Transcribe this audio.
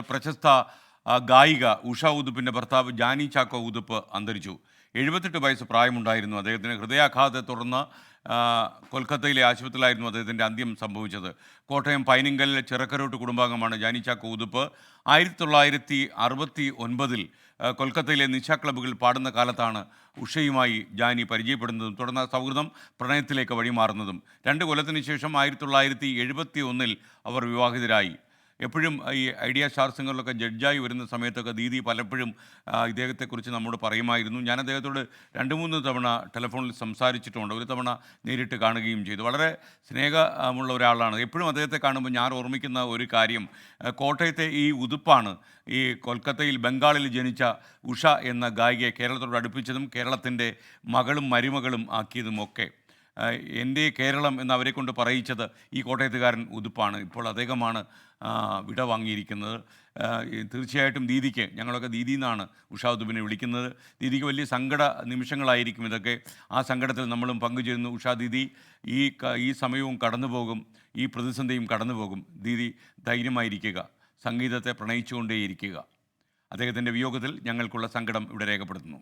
പ്രശസ്ത ഗായിക ഉഷ ഉതുപ്പിന്റെ ഭർത്താവ് ജാനി ചാക്കോ ഉതുപ്പ് അന്തരിച്ചു. എഴുപത്തെട്ട് വയസ്സ് പ്രായമുണ്ടായിരുന്നു അദ്ദേഹത്തിന്. ഹൃദയാഘാതത്തെ തുടർന്ന് കൊൽക്കത്തയിലെ ആശുപത്രിയിലായിരുന്നു അദ്ദേഹത്തിന്റെ അന്ത്യം സംഭവിച്ചത്. കോട്ടയം പൈനിങ്കലിലെ ചിറക്കരോട്ട് കുടുംബാംഗമാണ് ജാനി ചാക്കോ ഉതുപ്പ്. ആയിരത്തി തൊള്ളായിരത്തി അറുപത്തി ഒൻപതിൽ കൊൽക്കത്തയിലെ നിശ ക്ലബ്ബുകൾ പാടുന്ന കാലത്താണ് ഉഷയുമായി ജാനി പരിചയപ്പെടുന്നതും തുടർന്ന് സൗഹൃദം പ്രണയത്തിലേക്ക് വഴിമാറുന്നതും. രണ്ട് കൊല്ലത്തിന് ശേഷം ആയിരത്തി തൊള്ളായിരത്തി എഴുപത്തി ഒന്നിൽ അവർ വിവാഹിതരായി. എപ്പോഴും ഈ ഐഡിയ ശാസ്ത്രങ്ങളിലൊക്കെ ജഡ്ജായി വരുന്ന സമയത്തൊക്കെ ദീദി പലപ്പോഴും ഇദ്ദേഹത്തെക്കുറിച്ച് നമ്മോട് പറയുമായിരുന്നു. ഞാൻ അദ്ദേഹത്തോട് രണ്ട് മൂന്ന് തവണ ടെലിഫോണിൽ സംസാരിച്ചിട്ടുണ്ട്. ഒരു തവണ നേരിട്ട് കാണുകയും ചെയ്തു. വളരെ സ്നേഹമുള്ള ഒരാളാണ്. എപ്പോഴും അദ്ദേഹത്തെ കാണുമ്പോൾ ഞാൻ ഓർമ്മിക്കുന്ന ഒരു കാര്യം കോട്ടയത്തെ ഈ ഉതുപ്പാണ് ഈ കൊൽക്കത്തയിൽ ബംഗാളിൽ ജനിച്ച ഉഷ എന്ന ഗായികയെ കേരളത്തോട് അടുപ്പിച്ചതും കേരളത്തിന്റെ മകളും മരുമകളും ആക്കിയതും ഒക്കെ ആ, എന്റെ കേരളം എന്ന് അവരെ കൊണ്ട് പറയിച്ചത് ഈ കോട്ടയത്തുകാരൻ ഉതുപ്പാണ്. ഇപ്പോൾ അദ്ദേഹമാണ് വിട വാങ്ങിയിരിക്കുന്നത്. തീർച്ചയായിട്ടും ദീദിക്ക് ഞങ്ങളൊക്കെ ദീദി എന്നാണ് ഉഷാ ഉതുപ്പിനെ വിളിക്കുന്നത്. ദീദിക്ക് വലിയ സങ്കട നിമിഷങ്ങളായിരിക്കും ഇതൊക്കെ. ആ സങ്കടത്തിൽ നമ്മളും പങ്കുചേരുന്നു. ഉഷാ ദീദി ഈ ഈ സമയവും കടന്നു പോകും ഈ പ്രതിസന്ധിയും കടന്നു പോകും ദീദി ധൈര്യമായിരിക്കുക. സംഗീതത്തെ പ്രണയിച്ചുകൊണ്ടേയിരിക്കുക. അദ്ദേഹത്തിന്റെ വിയോഗത്തിൽ ഞങ്ങൾക്കുള്ള സങ്കടം ഇവിടെ രേഖപ്പെടുത്തുന്നു.